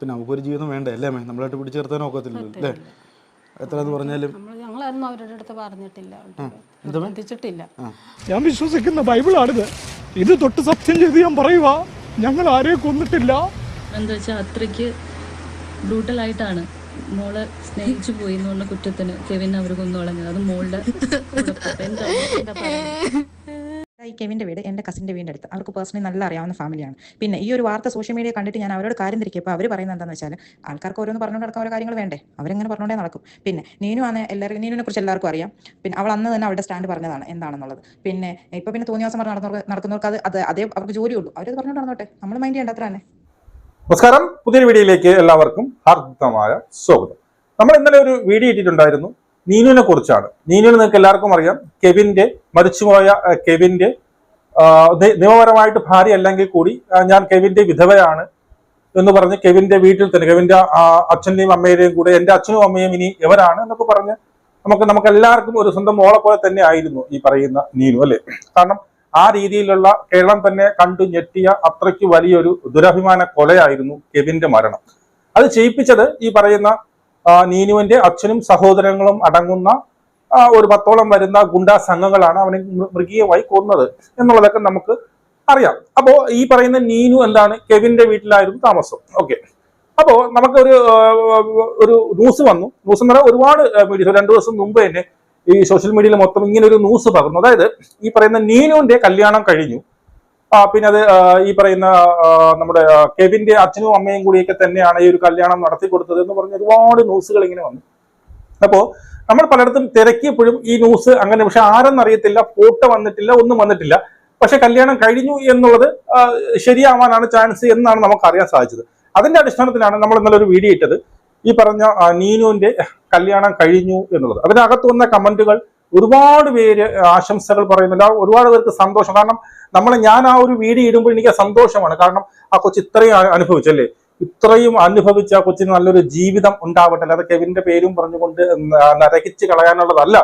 പിന്നെ നമുക്കൊരു ജീവിതം വേണ്ട അല്ലേ മേ നമ്മളായിട്ട് പിടിച്ചു നിർത്താൻ ഒക്കത്തില്ലല്ലോ അല്ലേ? എത്രയെന്ന് പറഞ്ഞാലും നമ്മൾ ഞങ്ങളൊന്നും അവരുടെ അടുത്ത് പറഞ്ഞിട്ടില്ല. ഞാൻ വിശ്വസിക്കുന്ന ബൈബിളാണിത്. ഇത് തൊട്ട് സത്യം ചെയ്ത് ഞാൻ പറയുക ഞങ്ങൾ ആരെയും കൊന്നിട്ടില്ല. എന്താ വെച്ചാൽ അത്രയ്ക്ക് ബ്രൂട്ടലായിട്ടാണ് മോളെ സ്നേഹിച്ചു പോയി എന്നുള്ള കുറ്റത്തിന് കെവിൻ അവർ കൊന്നു കളഞ്ഞത് അത് മോളുടെ കുഴപ്പം. എന്താണ് എന്താ പറയുക ഈ കെവിന്റെ വീട് എന്റെ കസിന്റെ വീടിന്റെ അടുത്ത്. അവർക്ക് പേഴ്സണലി നല്ല അറിയാവുന്ന ഫാമിലിയാണ് പിന്നെ ഈ ഒരു വാർത്ത സോഷ്യൽ മീഡിയ കണ്ടിട്ട് ഞാൻ അവരോട് കാര്യം തിരിക്കിയപ്പോൾ അവർ പറയുന്നത് എന്താണെന്ന് വെച്ചാൽ ആൾക്കാർക്ക് ഓരോന്ന് പറഞ്ഞുകൊണ്ട് നടക്കാൻ ഓരോ കാര്യങ്ങൾ വേണ്ടേ? അവരെങ്ങനെ പറഞ്ഞുകൊണ്ടേ നടക്കും? പിന്നെ നീനു ആണ് എല്ലാവരും നീനുവിനെ കുറിച്ച് എല്ലാവർക്കും അറിയാം. പിന്നെ അവൾ അന്ന് തന്നെ അവരുടെ സ്റ്റാൻഡ് പറഞ്ഞതാണ് എന്താണെന്നുള്ളത്. പിന്നെ ഇപ്പോൾ പിന്നെ തോന്നിയ ദിവസം നടന്നവർക്ക് നടക്കുന്നവർക്ക് അത് അത് അതേ അവർക്ക് ജോലിയുള്ളൂ. അവരത് പറഞ്ഞുകൊണ്ട് നടന്നോട്ടെ. നമ്മൾ മൈൻഡ് ചെയ്യേണ്ട അത്ര തന്നെ. നമസ്കാരം. പുതിയൊരു വീഡിയോയിലേക്ക് എല്ലാവർക്കും ഹാർദികമായ സ്വാഗതം. നമ്മൾ ഇന്നലെ ഒരു വീഡിയോ ഇട്ടിട്ടുണ്ടായിരുന്നു നീനുവിനെ കുറിച്ചാണ്. നീനുവിനെ നിങ്ങൾക്ക് എല്ലാവർക്കും അറിയാം. കെവിന്റെ മരിച്ചുപോയ കെവിന്റെ നിയമപരമായിട്ട് ഭാര്യ അല്ലെങ്കിൽ കൂടി ഞാൻ കെവിന്റെ വിധവയാണ് എന്ന് പറഞ്ഞ് കെവിന്റെ വീട്ടിൽ തന്നെ കെവിന്റെ അച്ഛന്റെയും അമ്മയുടെയും കൂടെ എന്റെ അച്ഛനും അമ്മയും ഇനി എവരാണ് എന്നൊക്കെ പറഞ്ഞ് നമുക്ക് നമുക്ക് എല്ലാവർക്കും ഒരു സ്വന്തം മോളെ പോലെ തന്നെ ആയിരുന്നു ഈ പറയുന്ന നീനു അല്ലെ? കാരണം ആ രീതിയിലുള്ള കേരളം തന്നെ കണ്ടു ഞെട്ടിയ അത്രയ്ക്ക് വലിയൊരു ദുരഭിമാന കൊലയായിരുന്നു കെവിന്റെ മരണം. അത് ചെയ്യിപ്പിച്ചത് ഈ പറയുന്ന നീനുവിന്റെ അച്ഛനും സഹോദരങ്ങളും അടങ്ങുന്ന ഒരു പത്തോളം വരുന്ന ഗുണ്ടാ സംഘങ്ങളാണ് അവനെ മൃഗീയമായി കൊന്നത് എന്നുള്ളതൊക്കെ നമുക്ക് അറിയാം. അപ്പോ ഈ പറയുന്ന നീനു എന്താണ്? കെവിന്റെ വീട്ടിലായിരുന്നു താമസം. ഓക്കെ. അപ്പോ നമുക്കൊരു ഒരു ന്യൂസ് വന്നു. ന്യൂസ് എന്ന് പറഞ്ഞാൽ ഒരുപാട് മീഡിയ രണ്ടു ദിവസം മുമ്പ് തന്നെ ഈ സോഷ്യൽ മീഡിയയിൽ മൊത്തം ഇങ്ങനെ ഒരു ന്യൂസ് പകർന്നു. അതായത് ഈ പറയുന്ന നീനുവിന്റെ കല്യാണം കഴിഞ്ഞു. പിന്നെ അത് ഈ പറയുന്ന നമ്മുടെ കെവിന്റെ അച്ഛനും അമ്മയും കൂടിയൊക്കെ തന്നെയാണ് ഈ ഒരു കല്യാണം നടത്തി കൊടുത്തത് എന്ന് പറഞ്ഞ ഒരുപാട് ന്യൂസുകൾ ഇങ്ങനെ വന്നു. അപ്പോ നമ്മൾ പലയിടത്തും തിരക്കിയപ്പോഴും ഈ ന്യൂസ് അങ്ങനെ പക്ഷെ ആരെന്നറിയത്തില്ല ഫോട്ടോ വന്നിട്ടില്ല ഒന്നും വന്നിട്ടില്ല. പക്ഷെ കല്യാണം കഴിഞ്ഞു എന്നുള്ളത് ശരിയാവാനാണ് ചാൻസ് എന്നാണ് നമുക്ക് അറിയാൻ സാധിച്ചത്. അതിന്റെ അടിസ്ഥാനത്തിലാണ് നമ്മൾ ഇന്നലെ ഒരു വീഡിയോ ഇട്ടത്. ഈ പറഞ്ഞ നീനുവിന്റെ കല്യാണം കഴിഞ്ഞു എന്നുള്ളത്. അതിനകത്ത് വന്ന കമന്റുകൾ ഒരുപാട് പേര് ആശംസകൾ പറയുന്നില്ല ഒരുപാട് പേർക്ക് സന്തോഷം. കാരണം നമ്മൾ ഞാൻ ആ ഒരു വീഡിയോ ഇടുമ്പോൾ എനിക്ക് സന്തോഷമാണ്. കാരണം ആ കൊച്ചു ഇത്രയും അനുഭവിച്ചല്ലേ? ഇത്രയും അനുഭവിച്ച കൊച്ചിന് നല്ലൊരു ജീവിതം ഉണ്ടാവട്ടെ. അല്ലാതെ കെവിന്റെ പേരും പറഞ്ഞുകൊണ്ട് നരകിച്ച് കളയാനുള്ളതല്ല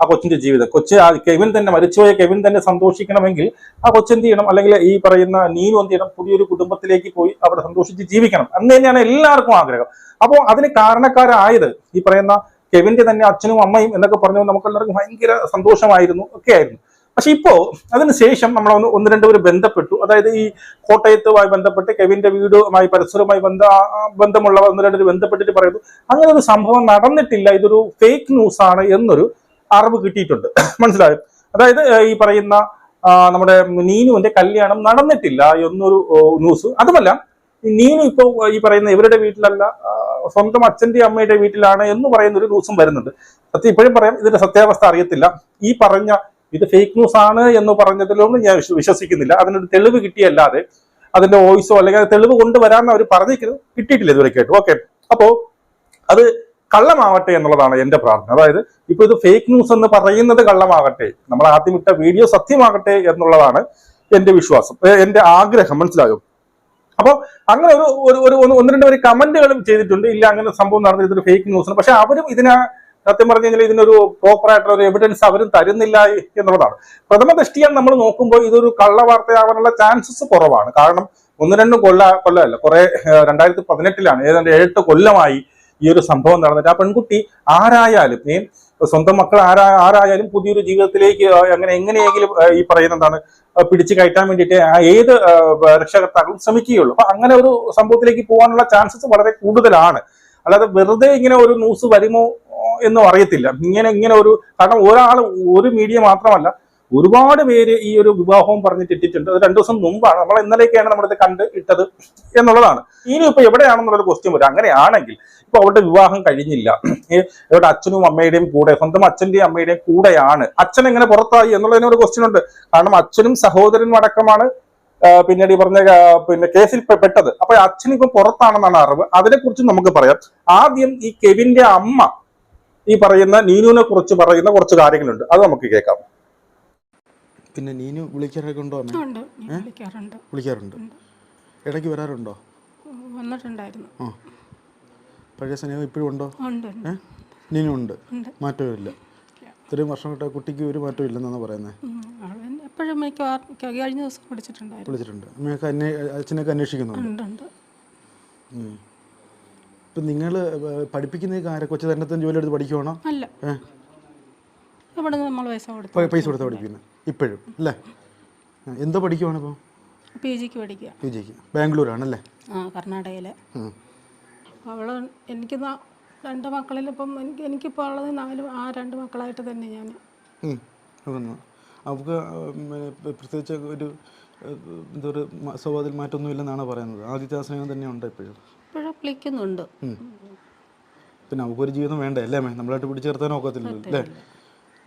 ആ കൊച്ചിന്റെ ജീവിതം. കൊച്ച് കെവിൻ തന്നെ മരിച്ചുപോയ കെവിൻ തന്നെ സന്തോഷിക്കണമെങ്കിൽ ആ കൊച്ചെന്ത് ചെയ്യണം? അല്ലെങ്കിൽ ഈ പറയുന്ന നീനു എന്ത് ചെയ്യണം? പുതിയൊരു കുടുംബത്തിലേക്ക് പോയി അവിടെ സന്തോഷിച്ച് ജീവിക്കണം. എന്ന് തന്നെയാണ് എല്ലാവർക്കും ആഗ്രഹം. അപ്പോൾ അതിന് കാരണക്കാരായത് ഈ പറയുന്ന കെവിന്റെ തന്നെ അച്ഛനും അമ്മയും എന്നൊക്കെ പറഞ്ഞു നമുക്ക് എല്ലാവർക്കും ഭയങ്കര സന്തോഷമായിരുന്നു. ഒക്കെ ആയിരുന്നു. പക്ഷെ ഇപ്പോ അതിനുശേഷം നമ്മൾ ഒന്ന് ഒന്ന് രണ്ടുപേരും ബന്ധപ്പെട്ടു. അതായത് ഈ കോട്ടയത്തുമായി ബന്ധപ്പെട്ട് കെവിന്റെ വീടുമായി പരിസരവുമായി ബന്ധ ആ- ആ ബന്ധമുള്ള ഒന്ന് രണ്ടുപേര് ബന്ധപ്പെട്ടിട്ട് പറയുന്നു. അങ്ങനെ ഒരു സംഭവം നടന്നിട്ടില്ല. ഇതൊരു ഫേക്ക് ന്യൂസ് ആണ് എന്നൊരു അറിവ് കിട്ടിയിട്ടുണ്ട്. മനസ്സിലായോ? അതായത് ഈ പറയുന്ന നമ്മുടെ നീനുവിന്റെ കല്യാണം നടന്നിട്ടില്ല എന്നൊരു ന്യൂസ് അതുമല്ല നീനു ഇപ്പോ ഈ പറയുന്ന ഇവരുടെ വീട്ടിലല്ല സ്വന്തം അച്ഛന്റെ അമ്മയുടെ വീട്ടിലാണ് എന്ന് പറയുന്ന ഒരു ന്യൂസും വരുന്നുണ്ട്. സത്യം ഇപ്പോഴും പറയാം ഇതിന്റെ സത്യാവസ്ഥ അറിയത്തില്ല. ഈ പറഞ്ഞ ഇത് ഫേക്ക് ന്യൂസ് ആണ് എന്ന് പറഞ്ഞതിലൊന്നും ഞാൻ വിശ്വ- വിശ്വസിക്കുന്നില്ല. അതിനൊരു തെളിവ് കിട്ടിയല്ലാതെ അതിന്റെ വോയിസോ അല്ലെങ്കിൽ തെളിവ് കൊണ്ടുവരാമെന്ന് അവർ പറഞ്ഞിരിക്കുന്നത് കിട്ടിയിട്ടില്ല ഇതുവരെ കേട്ടു. ഓക്കെ അപ്പോ അത് കള്ളമാവട്ടെ എന്നുള്ളതാണ് എന്റെ പ്രാർത്ഥന. അതായത് ഇപ്പൊ ഇത് ഫേക്ക് ന്യൂസ് എന്ന് പറയുന്നത് കള്ളമാകട്ടെ നമ്മൾ ആദ്യം ഇട്ട വീഡിയോ സത്യമാകട്ടെ എന്നുള്ളതാണ് എന്റെ വിശ്വാസം എന്റെ ആഗ്രഹം. മനസ്സിലായോ? അപ്പൊ അങ്ങനെ ഒരു ഒരു ഒന്ന് രണ്ട് പേര് കമന്റുകളും ചെയ്തിട്ടുണ്ട്. ഇല്ല അങ്ങനെ സംഭവം നടന്നത് ഇതൊരു ഫേക്ക് ന്യൂസ് പക്ഷെ അവരും ഇതിനെ സത്യം പറഞ്ഞു കഴിഞ്ഞാൽ ഇതിനൊരു പ്രോപ്പറായിട്ടുള്ള ഒരു എവിഡൻസ് അവരും തരുന്നില്ല എന്നുള്ളതാണ്. പ്രഥമ ദൃഷ്ടിയാൽ നമ്മൾ നോക്കുമ്പോൾ ഇതൊരു കള്ള വാർത്തയാവാനുള്ള ചാൻസസ് കുറവാണ്. കാരണം ഒന്ന് രണ്ട് കൊല്ല കൊല്ലമല്ല കുറെ രണ്ടായിരത്തി പതിനെട്ടിലാണ് ഏതാണ്ട് എട്ട് കൊല്ലമായി ഈ ഒരു സംഭവം നടന്നിട്ട്. ആ പെൺകുട്ടി ആരായാലും ഈ സ്വന്തം മക്കൾ ആരാ ആരായാലും പുതിയൊരു ജീവിതത്തിലേക്ക് അങ്ങനെ എങ്ങനെയെങ്കിലും ഈ പറയുന്ന എന്താണ് പിടിച്ചു കയറ്റാൻ വേണ്ടിയിട്ട് ഏത് രക്ഷകർത്താക്കളും ശ്രമിക്കുകയുള്ളൂ. അപ്പൊ അങ്ങനെ ഒരു സംഭവത്തിലേക്ക് പോകാനുള്ള ചാൻസസ് വളരെ കൂടുതലാണ്. അല്ലാതെ വെറുതെ ഇങ്ങനെ ഒരു ന്യൂസ് വരുമോ എന്നും അറിയത്തില്ല. ഇങ്ങനെ ഇങ്ങനെ ഒരു കാരണം ഒരാൾ ഒരു മീഡിയ മാത്രമല്ല ഒരുപാട് പേര് ഈ ഒരു വിവാഹവും പറഞ്ഞിട്ട് ഇട്ടിട്ടുണ്ട്. അത് രണ്ടു ദിവസം മുമ്പാണ്. നമ്മൾ ഇന്നലെയൊക്കെയാണ് നമ്മളിത് കണ്ട് ഇട്ടത് എന്നുള്ളതാണ്. ഇനി ഇപ്പൊ എവിടെയാണെന്നുള്ളൊരു ക്വസ്റ്റ്യൻ വരും. അങ്ങനെയാണെങ്കിൽ ഇപ്പൊ അവരുടെ വിവാഹം കഴിഞ്ഞില്ല. ഇവരുടെ അച്ഛനും അമ്മയുടെയും കൂടെ സ്വന്തം അച്ഛന്റെയും അമ്മയുടെയും കൂടെയാണ്. അച്ഛൻ എങ്ങനെ പുറത്തായി എന്നുള്ളതിനൊരു ക്വസ്റ്റ്യൻ ഉണ്ട്. കാരണം അച്ഛനും സഹോദരനും അടക്കമാണ് പിന്നീട് ഈ പറഞ്ഞ പിന്നെ കേസിൽ പെട്ടത്. അപ്പൊ അച്ഛൻ ഇപ്പൊ പുറത്താണെന്നാണ് അറിവ്. അതിനെക്കുറിച്ച് നമുക്ക് പറയാം. ആദ്യം ഈ കെവിന്റെ അമ്മ ഈ പറയുന്ന നീനുവിനെ കുറിച്ച് പറയുന്ന കുറച്ച് കാര്യങ്ങളുണ്ട്. അത് നമുക്ക് കേൾക്കാം. പിന്നെ നീനു വിളിക്കാറൊക്കെ ഉണ്ടോ വിളിക്കാറുണ്ട്. വിളിക്കാറുണ്ട്. ഇടയ്ക്ക് വരാറുണ്ടോ? വന്നിട്ടുണ്ടായിരുന്നു. പഴയ സ്നേഹം ഇപ്പോഴും ഉണ്ടോ? നീനും ഉണ്ട്. ഉണ്ട്. മാറ്റമില്ല ഇത്രയും വർഷം കിട്ടാൻ കുട്ടിക്ക് ഒരു മാറ്റവും ഇല്ലെന്നാണ് പറയുന്നത് എപ്പോഴും കഴിഞ്ഞ ദിവസം വിളിച്ചിട്ടുണ്ടായിരുന്നു വിളിച്ചിട്ടുണ്ട്. അമ്മയൊക്കെ അന്വേ അച്ഛനൊക്കെ അന്വേഷിക്കുന്നുണ്ട്. ഇപ്പം നിങ്ങൾ പഠിപ്പിക്കുന്ന കാര്യം കൊച്ചു തന്നെ തന്നെ ജോലി എടുത്ത് പഠിക്കുവാണോ? അല്ല. ഇവിടെ നമ്മൾ പൈസ കൊടുത്ത് പൈസ കൊടുത്ത് പഠിപ്പിക്കുന്നത് ഇപ്പോഴും അല്ലേ? എന്തോ പഠിക്കുവാണ് ഇപ്പോൾ പി ജിക്ക് പഠിക്കുക. പി ജിക്ക് ബാംഗ്ലൂരാണല്ലേ? ആ കർണാടകയിലെ. അവൾ എനിക്ക് രണ്ട് മക്കളിലിപ്പം എനിക്ക് എനിക്കിപ്പോൾ ഉള്ളത് നാല് ആ രണ്ട് മക്കളായിട്ട് തന്നെ ഞാൻ അവർക്ക് പ്രത്യേകിച്ച് ഒരു എന്താ പറയുക സ്വഭാവത്തിൽ മാറ്റമൊന്നും ഇല്ലെന്നാണ് പറയുന്നത്. ആദ്യത്തെ സ്നേഹം തന്നെ ഉണ്ട് ഇപ്പോഴും? ഇപ്പോഴും അപ്ലിക്കുന്നുണ്ട് പിന്നെ നമുക്കൊരു ജീവിതം വേണ്ടേ? അല്ലേ മേ? നമ്മളായിട്ട് പിടിച്ചേർത്താൻ ഒക്കത്തില്ലല്ലോ. അല്ലേ?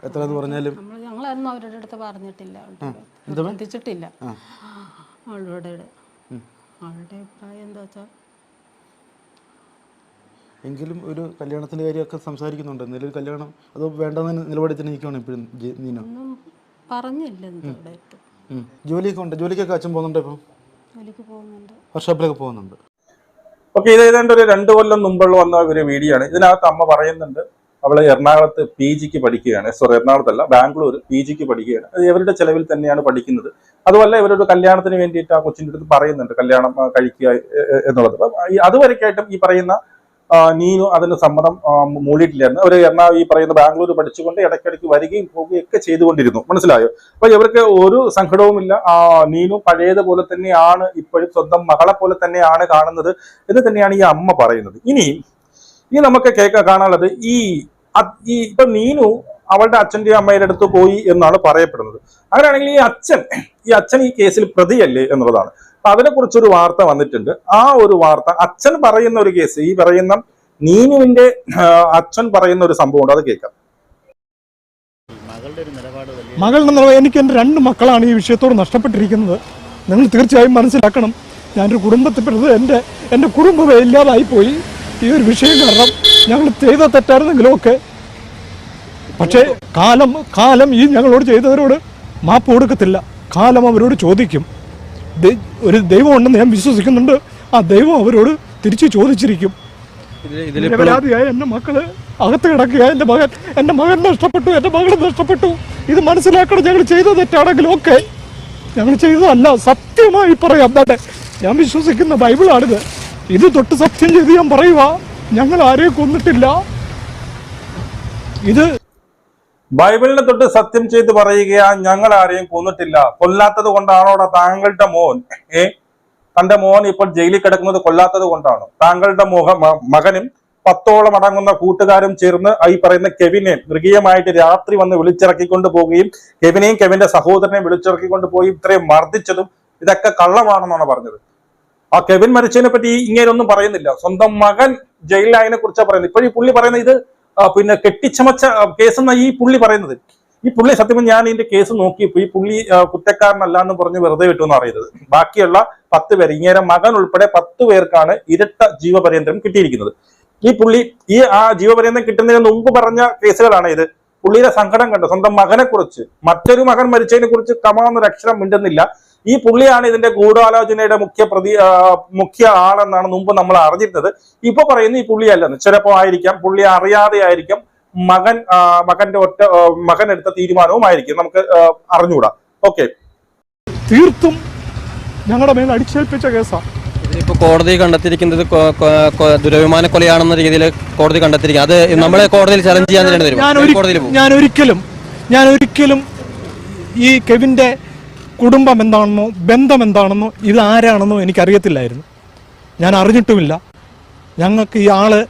എത്ര എന്ന് പറഞ്ഞാലും ഞങ്ങളൊന്നും അവരുടെ അടുത്ത് പറഞ്ഞിട്ടില്ല. അവളുടെ അവളുടെ അഭിപ്രായം എന്താ വെച്ചാൽ എങ്കിലും ഒരു കല്യാണത്തിന്റെ കാര്യമൊക്കെ സംസാരിക്കുന്നുണ്ട്. എന്തെങ്കിലും കല്യാണം അത് വേണ്ടെന്ന് നിലപാടിൽ തന്നെ നിൽക്കുകയാണ് ഇപ്പോഴും നീന? ഒന്നും പറഞ്ഞില്ല. ജോലിയൊക്കെ ഉണ്ട്. ജോലിക്കൊക്കെ അച്ഛൻ പോകുന്നുണ്ട് ഇപ്പം? ജോലിക്ക് പോകുന്നുണ്ട്. വർക്ക്ഷോപ്പിലൊക്കെ പോകുന്നുണ്ട്. ഓക്കെ ഇത് ഏതാണ്ട് ഒരു രണ്ടു കൊല്ലം മുമ്പുള്ള വന്ന ഒരു വീഡിയോ ആണ്. ഇതിനകത്ത് അമ്മ പറയുന്നുണ്ട് അവൾ എറണാകുളത്ത് പി ജിക്ക് പഠിക്കുകയാണ്. സോറി എറണാകുളത്തല്ല ബാംഗ്ലൂർ പി ജിക്ക് പഠിക്കുകയാണ്. അത് ഇവരുടെ ചെലവിൽ തന്നെയാണ് പഠിക്കുന്നത്. അതുമല്ല ഇവരൊരു കല്യാണത്തിന് വേണ്ടിയിട്ട് ആ കൊച്ചിന്റെ അടുത്ത് പറയുന്നുണ്ട് കല്യാണം കഴിക്കുക എന്നുള്ളത്. അപ്പം ഈ അതുവരെക്കായിട്ടും ഈ പറയുന്ന നീനു അതിന് സമ്മതം മൂടിയിട്ടില്ലായിരുന്നു അവർ എറണാകുളം ഈ പറയുന്ന ബാംഗ്ലൂർ പഠിച്ചുകൊണ്ട് ഇടയ്ക്കിടയ്ക്ക് വരികയും പോവുകയും ഒക്കെ ചെയ്തുകൊണ്ടിരുന്നു. മനസ്സിലായോ? അപ്പൊ ഇവർക്ക് ഒരു സങ്കടവുമില്ല. നീനു പഴയതുപോലെ തന്നെയാണ് ഇപ്പോഴും സ്വന്തം മകളെ പോലെ തന്നെയാണ് കാണുന്നത് എന്ന് തന്നെയാണ് ഈ അമ്മ പറയുന്നത്. ഇനി ഈ നമുക്ക് കേൾക്കാൻ കാണാനുള്ളത് ഈ ഈ ഇപ്പൊ നീനു അവളുടെ അച്ഛന്റെ അമ്മയുടെ അടുത്ത് പോയി എന്നാണ് പറയപ്പെടുന്നത്. അങ്ങനെയാണെങ്കിൽ ഈ അച്ഛൻ ഈ അച്ഛൻ ഈ കേസിൽ പ്രതിയല്ലേ എന്നുള്ളതാണ്. അതിനെക്കുറിച്ചൊരു വാർത്ത വന്നിട്ടുണ്ട്. ആ ഒരു വാർത്ത അച്ഛൻ പറയുന്ന ഒരു കേസ് ഈ പറയുന്ന നീനുവിന്റെ അച്ഛൻ പറയുന്ന ഒരു സംഭവം ഉണ്ട്. അത് കേൾക്കാം. മകൾ എന്നുള്ളത് എനിക്ക് എന്റെ രണ്ട് മക്കളാണ് ഈ വിഷയത്തോട് നഷ്ടപ്പെട്ടിരിക്കുന്നത്. നിങ്ങൾ തീർച്ചയായും മനസ്സിലാക്കണം. ഞാനൊരു കുടുംബത്തിൽ പെട്ടത് എന്റെ എന്റെ കുടുംബമേ ഇല്ലാതായി പോയി ഈ ഒരു വിഷയം കാരണം ഞങ്ങൾ ചെയ്ത തെറ്റായിരുന്നെങ്കിലും ഒക്കെ പക്ഷേ കാലം കാലം ഈ ഞങ്ങളോട് ചെയ്തവരോട് മാപ്പ് കൊടുക്കത്തില്ല. കാലം അവരോട് ചോദിക്കും. ഒരു ദൈവം ഉണ്ടെന്ന് ഞാൻ വിശ്വസിക്കുന്നുണ്ട്. ആ ദൈവം അവരോട് തിരിച്ചു ചോദിച്ചിരിക്കും. നിരപരാധിയായ എന്റെ മക്കൾ അകത്ത് കിടക്കുക. എന്റെ മകൻ എന്റെ മകൻ നഷ്ടപ്പെട്ടു. എന്റെ മകൾ നഷ്ടപ്പെട്ടു. ഇത് മനസ്സിലാക്കണം. ഞങ്ങൾ ചെയ്ത തെറ്റാണെങ്കിലും ഒക്കെ ഞങ്ങൾ ചെയ്തതല്ല. സത്യമായി പറയാം. അതെ. ഞാൻ വിശ്വസിക്കുന്ന ബൈബിളാണിത്. ഇത് തൊട്ട് സത്യം ചെയ്ത് ഞാൻ പറയുക ഞങ്ങൾ ആരെയും കൊന്നിട്ടില്ല. ഇത് ബൈബിളിനെ തൊട്ട് സത്യം ചെയ്ത് പറയുകയാ ഞങ്ങൾ ആരെയും കൊന്നിട്ടില്ല. കൊല്ലാത്തത് കൊണ്ടാണോടാ താങ്കളുടെ മോൻ? ഏ? തന്റെ മോൻ ഇപ്പോൾ ജയിലിൽ കിടക്കുന്നത് കൊല്ലാത്തത് കൊണ്ടാണ്. താങ്കളുടെ മുഖ മകനും പത്തോളം അടങ്ങുന്ന കൂട്ടുകാരും ചേർന്ന് ഈ പറയുന്ന കെവിനെ മൃഗീയമായിട്ട് രാത്രി വന്ന് വിളിച്ചിറക്കിക്കൊണ്ട് പോവുകയും കെവിനെയും കെവിന്റെ സഹോദരനെയും വിളിച്ചിറക്കിക്കൊണ്ട് പോയി ഇത്രയും മർദ്ദിച്ചതും ഇതൊക്കെ കള്ളമാണെന്നാണ് പറഞ്ഞത്. ആ കെവിൻ മരിച്ചതിനെ പറ്റി ഇങ്ങനെയൊന്നും പറയുന്നില്ല. സ്വന്തം മകൻ ജയിലിലായതിനെ കുറിച്ചാണ് പറയുന്നത്. ഇപ്പോഴും പുള്ളി പറയുന്നത് ഇത് പിന്നെ കെട്ടിച്ചമച്ച കേസെന്ന ഈ പുള്ളി പറയുന്നത്. ഈ പുള്ളി സത്യം ഞാൻ ഇതിന്റെ കേസ് നോക്കിയപ്പോൾ ഈ പുള്ളി കുറ്റക്കാരനല്ല എന്ന് പറഞ്ഞ് വെറുതെ വിട്ടു എന്ന് അറിയുന്നത്. ബാക്കിയുള്ള പത്ത് പേർ ഇങ്ങനെ മകൻ ഉൾപ്പെടെ പത്ത് പേർക്കാണ് ഇരട്ട ജീവപര്യന്തം കിട്ടിയിരിക്കുന്നത്. ഈ പുള്ളി ഈ ആ ജീവപര്യന്തം കിട്ടുന്നതിന് മുമ്പ് പറഞ്ഞ കേസുകളാണ് ഇത്. പുള്ളിയുടെ സങ്കടം കണ്ടു. സ്വന്തം മകനെ കുറിച്ച് മറ്റൊരു മകൻ മരിച്ചതിനെ കുറിച്ച് കമാന്നൊരക്ഷരം മിണ്ടുന്നില്ല. ഈ പുള്ളിയാണ് ഇതിന്റെ ഗൂഢാലോചനയുടെ മുഖ്യ പ്രതി മുഖ്യ ആളെന്നാണ് മുമ്പ് നമ്മൾ അറിഞ്ഞിരുന്നത്. ഇപ്പൊ പറയുന്നു ഈ പുള്ളിയല്ലെന്ന് ചിലപ്പോ ആയിരിക്കാം പുള്ളി അറിയാതെ ആയിരിക്കാം മകൻ മകന്റെ ഒറ്റ മകൻ എടുത്ത തീരുമാനവും ആയിരിക്കും. നമുക്ക് അറിഞ്ഞുകൂടാ. ഓക്കെ. തീർത്തും ഞങ്ങളുടെ മേൽ അടിച്ചേൽപ്പിച്ച കേസാണ് ഇതിലിപ്പോ കോടതി കണ്ടെത്തിയിരിക്കുന്നത് ദുരഭിമാന കൊലയാണെന്ന രീതിയിൽ കോടതി കണ്ടെത്തിയിരിക്കുക അത് നമ്മളെ കോടതിയിൽ ചലഞ്ച് ചെയ്യാൻ ഞാൻ ഞാൻ ഒരിക്കലും ഞാൻ ഒരിക്കലും ഈ കെവിന്റെ കുടുംബം എന്താണെന്നോ ബന്ധം എന്താണെന്നോ ഇത് ആരാണെന്നോ എനിക്കറിയത്തില്ലായിരുന്നു. ഞാൻ അറിഞ്ഞിട്ടുമില്ല. ഞങ്ങൾക്ക് ഈ ആൾ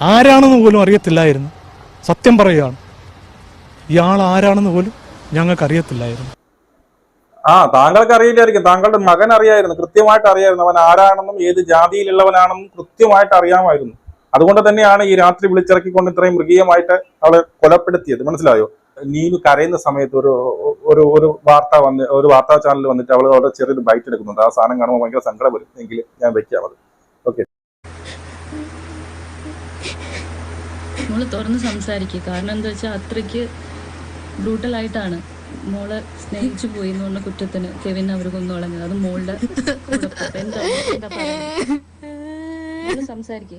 ആരാണെന്ന് പോലും അറിയത്തില്ലായിരുന്നു. സത്യം പറയുകയാണ്. ഈ ആൾ ആരാണെന്ന് പോലും ഞങ്ങൾക്ക് അറിയത്തില്ലായിരുന്നു ആ താങ്കൾക്ക് അറിയില്ലായിരിക്കും താങ്കളുടെ മകൻ അറിയായിരുന്നു. കൃത്യമായിട്ട് അറിയായിരുന്നു. അവൻ ആരാണെന്നും ഏത് ജാതിയിലുള്ളവനാണെന്നും കൃത്യമായിട്ട് അറിയാമായിരുന്നു. അതുകൊണ്ട് തന്നെയാണ് ഈ രാത്രി വിളിച്ചിറക്കിക്കൊണ്ട് ഇത്രയും മൃഗീയമായിട്ട് അവളെ കൊലപ്പെടുത്തിയത്. മനസ്സിലായോ? നീനു കരയുന്ന സമയത്ത് ഒരു ഒരു ഒരു വാർത്ത വന്ന് ഒരു വാർത്താ ചാനൽ വന്നിട്ട് അവൾ അവിടെ ചെറിയൊരു ബൈറ്റ് എടുക്കുന്നുണ്ട്. ആ സാധനം കാണുമ്പോൾ ഭയങ്കര സങ്കടം വരും. എങ്കിൽ ഞാൻ വെക്കാം അത്. ഓക്കെ മോൾ തുറന്ന് സംസാരിക്കുക കാരണം എന്താ വെച്ചാൽ അത്രയ്ക്ക് ബ്രൂട്ടലായിട്ടാണ് മോളെ സ്നേഹിച്ചു പോയി എന്ന് പറഞ്ഞ കുറ്റത്തിന് കെവിൻ അവർ കൊന്നു കളഞ്ഞത്. അത് മോളുടെ സംസാരിക്കേ.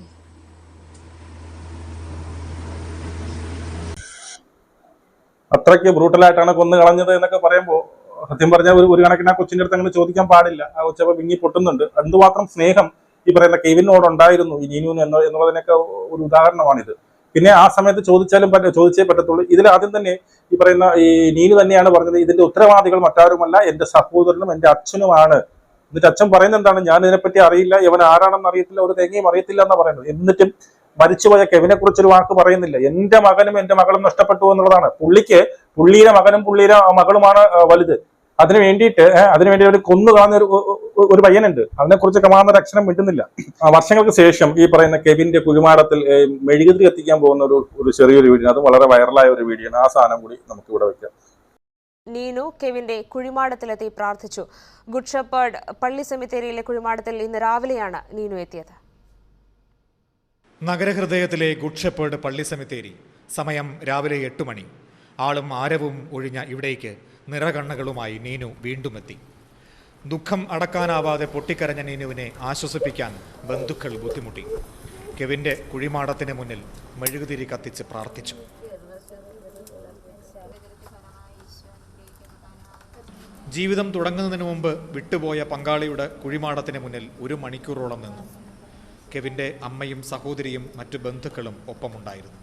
അത്രയ്ക്ക് ബ്രൂട്ടലായിട്ടാണ് കൊന്നു കളഞ്ഞത് എന്നൊക്കെ പറയുമ്പോൾ സത്യം പറഞ്ഞാൽ ഒരു ഒരു കണക്കിന് ആ കൊച്ചിന്റെ അടുത്ത് അങ്ങനെ ചോദിക്കാൻ പാടില്ല. ആ കൊച്ചപ്പ വിങ്ങി പൊട്ടുന്നുണ്ട്. എന്തുമാത്രം സ്നേഹം ഈ പറയുന്ന കെവിനോട് ഉണ്ടായിരുന്നു ഈ നീനു എന്ന എന്നുള്ളതിനൊക്കെ ഒരു ഉദാഹരണമാണിത്. പിന്നെ ആ സമയത്ത് ചോദിച്ചാലും പറ്റ ചോദിച്ചേ പറ്റത്തുള്ളൂ. ഇതിൽ ആദ്യം തന്നെ ഈ പറയുന്ന ഈ നീനു തന്നെയാണ് പറഞ്ഞത് ഇതിന്റെ ഉത്തരവാദികൾ മറ്റാരുമല്ല എന്റെ സഹോദരനും എന്റെ അച്ഛനുമാണ്. എന്നിട്ട് അച്ഛൻ പറയുന്നത് എന്താണ്? ഞാൻ ഇതിനെപ്പറ്റി അറിയില്ല. ഇവൻ ആരാണെന്ന് അറിയത്തില്ല. ഒരു തേങ്ങയും അറിയത്തില്ല എന്നാ പറയുന്നത്. എന്നിട്ടും മരിച്ചുപോയ കെവിനെ കുറിച്ചൊരു വാക്ക് പറയുന്നില്ല. എന്റെ മകനും എന്റെ മകളും നഷ്ടപ്പെട്ടു എന്നുള്ളതാണ്. പുള്ളിക്ക് പുള്ളിയുടെ മകനും പുള്ളിയുടെ മകളുമാണ് വലുത്. അതിനു വേണ്ടിയിട്ട് അതിനു വേണ്ടി ഒരു കൊന്നു കാണുന്ന ഒരു ഒരു- പയ്യനുണ്ട്. അതിനെ കുറിച്ച് കമാന്നൊരു അക്ഷരം വിട്ടുന്നില്ല വർഷങ്ങൾക്ക് ശേഷം ഈ പറയുന്ന കെവിന്റെ കുഴിമാടത്തിൽ മെഴുകുതിരി എത്തിക്കാൻ പോകുന്ന ഒരു ഒരു ചെറിയൊരു വീഡിയോ അത് വളരെ വൈറലായ ഒരു വീഡിയോ ആണ് ആ സാധനം കൂടി നമുക്ക് ഇവിടെ വെക്കാം. നീനു കെവിന്റെ കുഴിമാടത്തിലെത്തി പ്രാർത്ഥിച്ചു. ഗുഡ് ഷെപ്പേർഡ് പള്ളി സെമിത്തേരിയിലെ കുഴിമാടത്തിൽ ഇന്ന് രാവിലെയാണ് നീനു എത്തിയത്. നഗരഹൃദയത്തിലെ ഗുഡ് ഷെപ്പേർഡ് പള്ളി സെമിത്തേരി. സമയം രാവിലെ എട്ട് മണി. ആളും ആരവും ഒഴിഞ്ഞ ഇവിടേക്ക് നിറകണ്ണകളുമായി നീനു വീണ്ടും എത്തി. ദുഃഖം അടക്കാനാവാതെ പൊട്ടിക്കരഞ്ഞ നീനുവിനെ ആശ്വസിപ്പിക്കാൻ ബന്ധുക്കൾ ബുദ്ധിമുട്ടി. കെവിന്റെ കുഴിമാടത്തിന് മുന്നിൽ മെഴുകുതിരി കത്തിച്ച് പ്രാർത്ഥിച്ചു. ജീവിതം തുടങ്ങുന്നതിന് മുമ്പ് വിട്ടുപോയ പങ്കാളിയുടെ കുഴിമാടത്തിന് മുന്നിൽ ഒരു മണിക്കൂറോളം നിന്നു. കെവിന്റെ അമ്മയും സഹോദരിയും മറ്റു ബന്ധുക്കളും ഒപ്പമുണ്ടായിരുന്നു.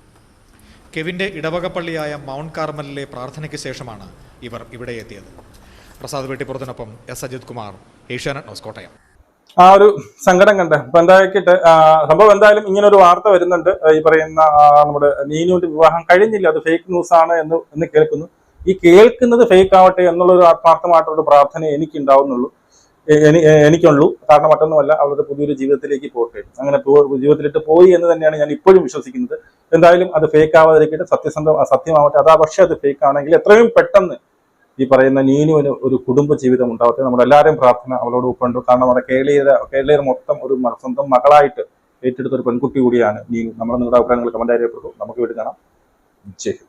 കെവിന്റെ ഇടവകപ്പള്ളിയായ മൗണ്ട് കാർമലിലെ പ്രാർത്ഥനയ്ക്ക് ശേഷമാണ് ഇവർ ഇവിടെ എത്തിയത്. പ്രസാദ് വെട്ടിപ്പുറത്തിനൊപ്പം എസ്. അജിത് കുമാർ ഏഷ്യാനെറ്റ് ന്യൂസ് കോട്ടയം. ആ ഒരു സങ്കടം കണ്ട്. അപ്പൊ സംഭവം എന്തായാലും ഇങ്ങനെ ഒരു വാർത്ത വരുന്നുണ്ട്. ഈ പറയുന്ന നമ്മുടെ നീനുവിന്റെ വിവാഹം കഴിഞ്ഞില്ല. അത് ഫേക്ക് ന്യൂസ് ആണ് എന്ന് എന്ന് കേൾക്കുന്നു. ഈ കേൾക്കുന്നത് ഫേക്ക് ആവട്ടെ എന്നുള്ള ഒരു ആത്മാർത്ഥമായിട്ടുള്ള പ്രാർത്ഥന എനിക്ക് എനിക്കുള്ളൂ. കാരണം മറ്റൊന്നുമല്ല അവരുടെ പുതിയൊരു ജീവിതത്തിലേക്ക് പോട്ടെ. അങ്ങനെ ജീവിതത്തിലിട്ട് പോയി എന്ന് തന്നെയാണ് ഞാൻ ഇപ്പോഴും വിശ്വസിക്കുന്നത്. എന്തായാലും അത് ഫേക്ക് ആവാതിരിക്കട്ടെ സത്യസന്ധ സത്യമാവട്ടെ. അതാ പക്ഷേ അത് ഫേക്ക് ആണെങ്കിൽ എത്രയും പെട്ടെന്ന് ഈ പറയുന്ന നീനുവിന് ഒരു കുടുംബ ജീവിതം ഉണ്ടാവട്ടെ. നമ്മുടെ എല്ലാവരും പ്രാർത്ഥന അവളോട് ഒപ്പുണ്ട്. കാരണം നമ്മുടെ കേരളീയര കേരളീയർ മൊത്തം ഒരു സ്വന്തം മകളായിട്ട് ഏറ്റെടുത്ത ഒരു പെൺകുട്ടി കൂടിയാണ് നീനു. നമ്മുടെ നിങ്ങളുടെ അഭിപ്രായങ്ങൾ കമന്റ് രേഖപ്പെടുത്തും. നമുക്ക് വീട്ടിൽ കാണാം. ശരി